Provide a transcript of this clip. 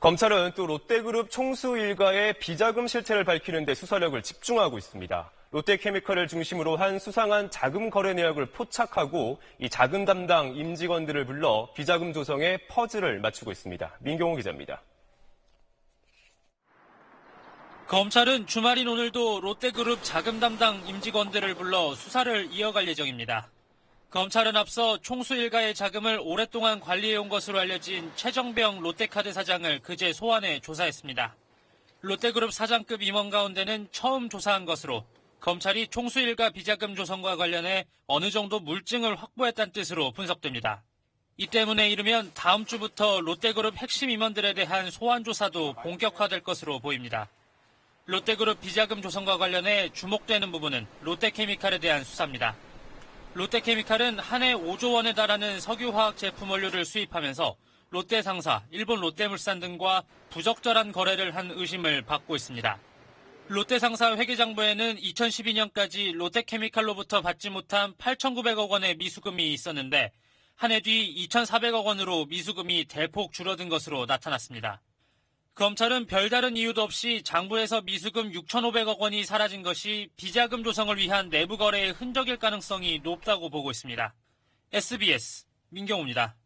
검찰은 또 롯데그룹 총수 일가의 비자금 실태를 밝히는 데 수사력을 집중하고 있습니다. 롯데케미칼을 중심으로 한 수상한 자금 거래 내역을 포착하고 이 자금 담당 임직원들을 불러 비자금 조성에 퍼즐을 맞추고 있습니다. 민경호 기자입니다. 검찰은 주말인 오늘도 롯데그룹 자금 담당 임직원들을 불러 수사를 이어갈 예정입니다. 검찰은 앞서 총수 일가의 자금을 오랫동안 관리해온 것으로 알려진 최정병 롯데카드 사장을 그제 소환해 조사했습니다. 롯데그룹 사장급 임원 가운데는 처음 조사한 것으로 검찰이 총수 일가 비자금 조성과 관련해 어느 정도 물증을 확보했다는 뜻으로 분석됩니다. 이 때문에 이르면 다음 주부터 롯데그룹 핵심 임원들에 대한 소환 조사도 본격화될 것으로 보입니다. 롯데그룹 비자금 조성과 관련해 주목되는 부분은 롯데케미칼에 대한 수사입니다. 롯데케미칼은 한 해 5조 원에 달하는 석유화학 제품 원료를 수입하면서 롯데 상사, 일본 롯데물산 등과 부적절한 거래를 한 의심을 받고 있습니다. 롯데 상사 회계장부에는 2012년까지 롯데케미칼로부터 받지 못한 8,900억 원의 미수금이 있었는데 한 해 뒤 2,400억 원으로 미수금이 대폭 줄어든 것으로 나타났습니다. 검찰은 별다른 이유도 없이 장부에서 미수금 6,500억 원이 사라진 것이 비자금 조성을 위한 내부 거래의 흔적일 가능성이 높다고 보고 있습니다. SBS 민경호입니다.